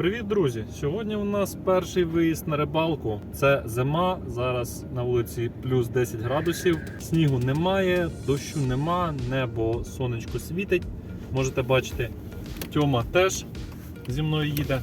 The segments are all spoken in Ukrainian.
Привіт, друзі! Сьогодні у нас перший виїзд на рибалку. Це зима. Зараз на вулиці плюс 10 градусів. Снігу немає, дощу нема, небо сонечко світить. Можете бачити, Тьома теж зі мною їде.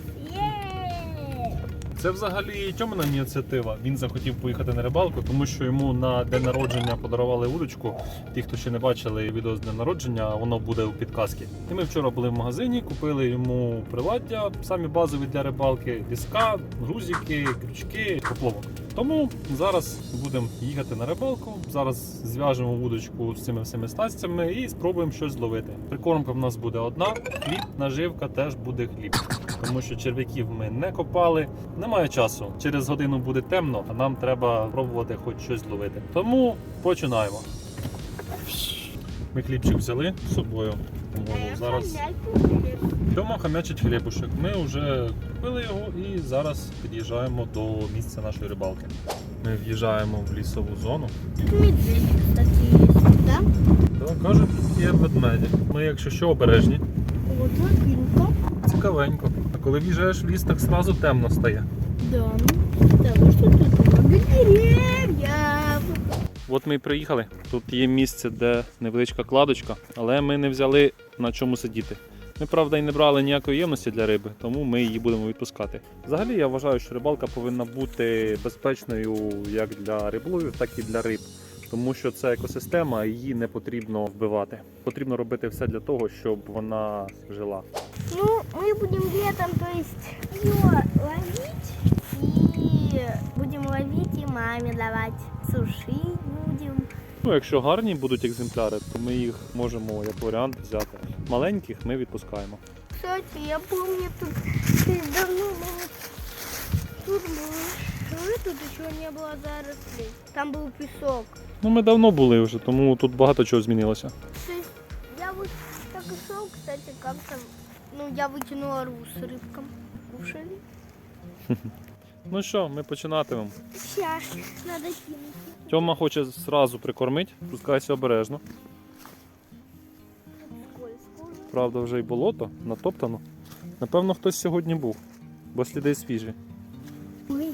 Це взагалі Тьомина ініціатива. Він захотів поїхати на рибалку, тому що йому на день народження подарували удочку. Ті, хто ще не бачили відео з дня народження, воно буде у підказці. І ми вчора були в магазині, купили йому приладдя, самі базові для рибалки, ліска, грузики, крючки, поплавок. Тому зараз будемо їхати на рибалку. Зараз зв'яжемо вудочку з цими всіми стастями і спробуємо щось зловити. Прикормка в нас буде одна, хліб, наживка теж буде хліб. Тому що черв'яків ми не копали, немає часу. Через годину буде темно, а нам треба пробувати хоч щось зловити. Тому починаємо. Ми хлібчик взяли з собою. Тому зараз Тьома хам'ячить хлібушек. Ми вже купили його і зараз під'їжджаємо до місця нашої рибалки. Ми в'їжджаємо в лісову зону. Медведик, кстати, есть, да? Та кажуть, тут є ведмеді. Ми, якщо що, обережні. Цікавенько. Коли в'їжджаєш в ліс, так зразу темно стає. Да. Тут много деревьев. От ми і приїхали. Тут є місце, де невеличка кладочка, але ми не взяли на чому сидіти. Ми, правда, і не брали ніякої ємності для риби, тому ми її будемо відпускати. Взагалі, я вважаю, що рибалка повинна бути безпечною як для риболовів, так і для риб. Тому що це екосистема, її не потрібно вбивати. Потрібно робити все для того, щоб вона жила. Ну, мы будем летом, то есть ее ловить и будем ловить и маме давать. Сушить будем. Ну, якщо гарні будуть екземпляри, то ми їх можемо як варіант взяти. Маленьких ми відпускаємо. Кстати, я помню, тут то есть давно было. Тут было. что Тут еще не было зарослей. Там был песок. Ну, ми давно були вже, тому тут багато чого змінилося. То есть я вот так и шел, кстати, как-то, ну, я вытянула руку с рыбком. Кушали. Ну що, ми починатимемо. Сейчас надо кинуть. Тьома хоче зразу прикормити, пускайся обережно. Скользко. Правда, вже й болото натоптано. Напевно, хтось сьогодні був, бо сліди свіжі. Ой.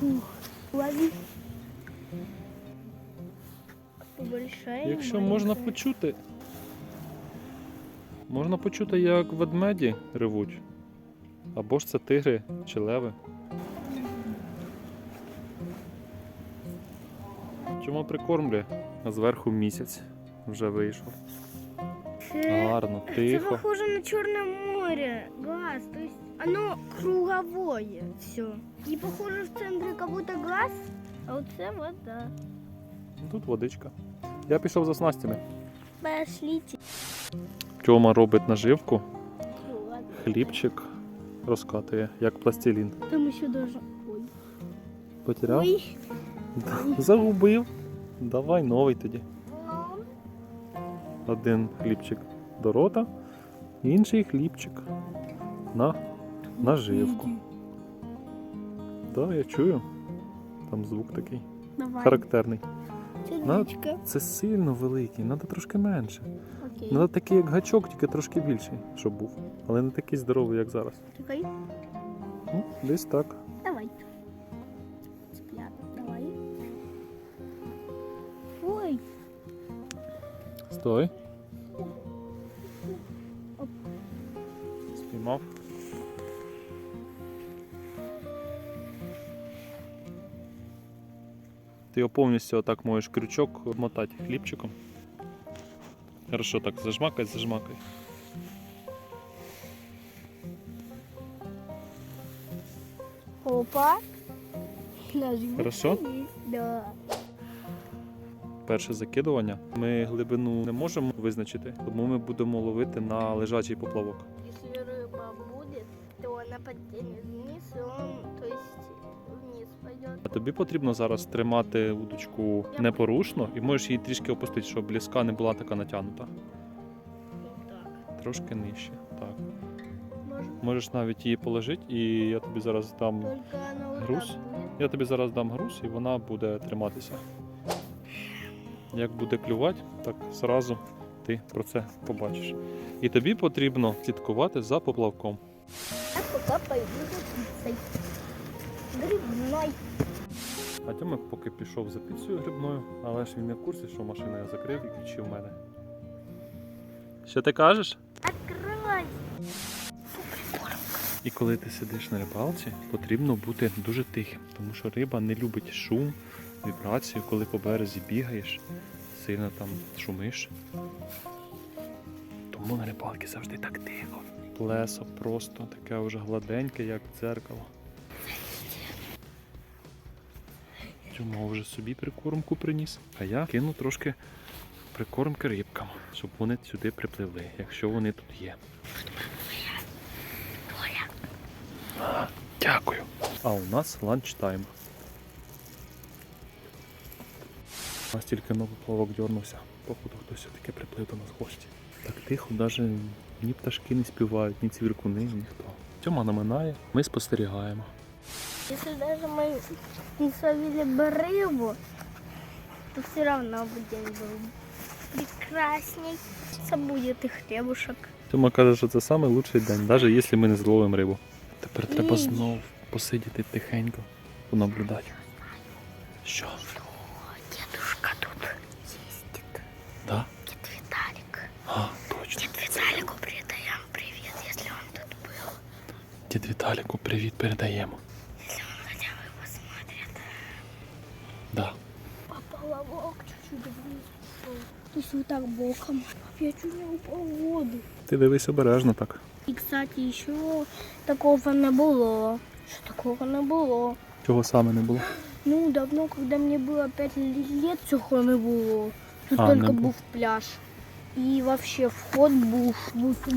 Фух. Лови. Большая. Якщо можна почути. Можна почути, як ведмеді ревуть. Або ж це тигри чи леви. Чому прикормлює? А зверху місяць вже вийшов. Це- Гарно, тихо. похоже на Черное море. Глаз. То есть оно круговое все. И похоже в центре как будто глаз, а это вода. Тут водичка. Я пішов за снастями. Пошлите. Тьома робить наживку, хлібчик розкатує, як пластилін. Там еще даже... Ой. Потеряв? Ой. Загубив. Давай новий тоді. Ну, Один хлібчик до рота, інший хлібчик на наживку. Так, я чую. Там звук такий Давай. характерний. Сердечко. Це сильно великий, треба трошки менше. Окей. Треба такий, як гачок, тільки трошки більший, щоб був. Але не такий здоровий, як зараз. Чекай. Ну, десь так. Давай. Цыплят. Давай. Ой. Стой. Спіймав. Ти його повністю отак можеш крючок обмотати хлібчиком. Хорошо, так зажмакай, зажмакай. Опа. Хорошо? Да. Перше закидування. Ми глибину не можемо визначити, тому ми будемо ловити на лежачий поплавок. Если рыба будет, то она подтянет вниз, он, то тобі потрібно зараз тримати удочку непорушно і можеш її трішки опустити, щоб бліска не була така натягнута. Трошки нижче. Так. Можеш навіть її положити, і я тобі зараз дам. Груз? Я тобі зараз дам груз і вона буде триматися. Як буде клювати, так зразу ти про це побачиш. І тобі потрібно слідкувати за поплавком. Так, пока пойду. Грибной. А Тьома поки пішов за піцею грибною, але ж він не в курсі, що машину я закрив і ключі в мене. Що ти кажеш? Открой. І коли ти сидиш на рибалці, потрібно бути дуже тихим, тому що риба не любить шум, вібрацію, коли по березі бігаєш, сильно там шумиш. Тому на рибалці завжди так тихо. Плесо просто таке вже гладеньке, як дзеркало. Чому вже собі прикормку приніс, а я кину трошки прикормки рибкам, щоб вони сюди припливли, якщо вони тут є. Дякую. А у нас ланчтайм. У нас тільки новий плавок дернувся. Походу хтось все-таки приплив до нас в гості. Так тихо, навіть ні пташки не співають, ні цвіркуни, ніхто. Тьома наминає, ми спостерігаємо. Если даже мы не словили бы рыбу, то все равно бы день был прекрасней. Це будет и хлебушек. Тьома каже, що це найкращий день, навіть якщо ми не зловимо рибу. Тепер треба Ні. знов посидіти тихенько, понаблюдати. Що? Дедушка тут ездит. Да? Дед Виталик. А, точно. Дед Виталику передаем привет, если он тут был. Дід Віталіку привіт передаємо. Папа ловок чуть-чуть вниз ушел. То есть вот так боком. Я чуть не упал в воду. Ти дивись обережно так. І, кстати, еще такого не було. Що такого не було. Чого саме не було? Ну, давно, когда мне было 5 лет, цього не було. Тут А, тільки було. був пляж. І вообще вход був, був тут.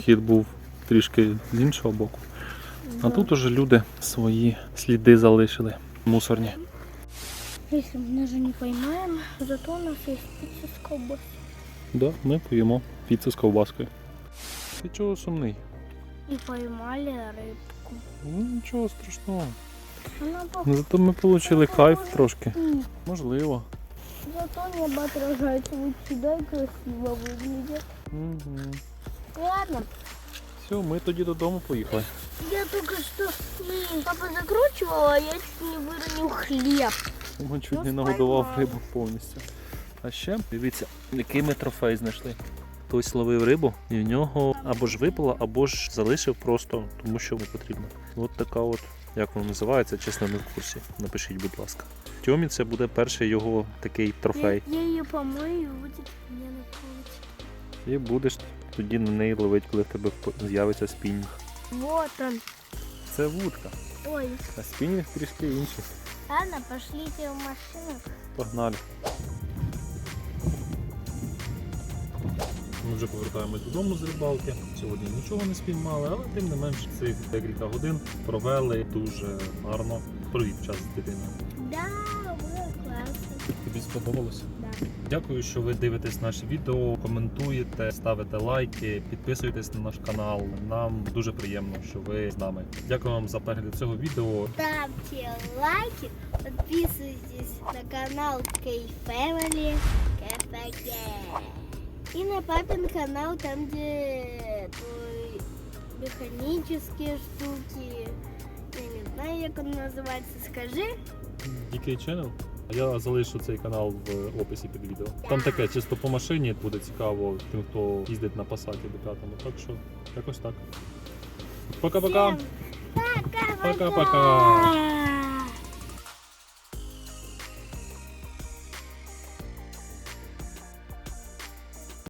Хід був трішки з іншого боку. А тут уже люди свої сліди залишили. Мусорні. Если мы даже не поймаем, зато у нас есть пицца с колбасой. Да, ми поїмо піцу з ковбаскою. Ти чого сумний? И поймали рыбку. Ну нічого страшного. Она Ну, Зато ми отримали кайф похожа- трошки. М, Можливо. Зато небо отражается вот сюда и красиво выглядит. Угу. Ладно, Все, ми тоді додому поїхали. я только что м, папа закручивала, а я чуть не выронил хлеб. Ми чуть Ну, не нагодував рибу повністю. А ще дивіться, який ми трофей знайшли. Хтось ловив рибу і в нього або ж випало, або ж залишив просто, тому що йому потрібно. От така от, як воно називається, чесно не в курсі. Напишіть, будь ласка. Тьомі це буде перший його такий трофей. Я, я ее помою и будет мне на полочке. І будеш тоді на неї ловити, коли в тебе з'явиться спінінг. Вот он. Це вудка, Ой, а спінінг трішки інший. ладно, пошлите в машину. Погнали. Ми вже повертаємось додому з рибалки. Сьогодні нічого не спіймали, але тим не менш цих декілька годин провели дуже гарно. Провів час з дитиною. Да. Тобі сподобалося? Да. Дякую, що ви дивитесь наші відео, коментуєте, ставите лайки, підписуєтесь на наш канал. Нам дуже приємно, що ви з нами. Дякую вам за перегляд цього відео. Ставьте лайки, подписывайтесь на канал K-Family KFG. И на папин канал, там где твой механические штуки. Я не знаю, як он називається. Скажи. DK Channel. Я залишу цей канал в описі під відео. Там таке чисто по машині буде цікаво тим, хто їздить на пасаті до п'ятому. Так що якось так. Пока-пока. Пока-пока. Пока-пока.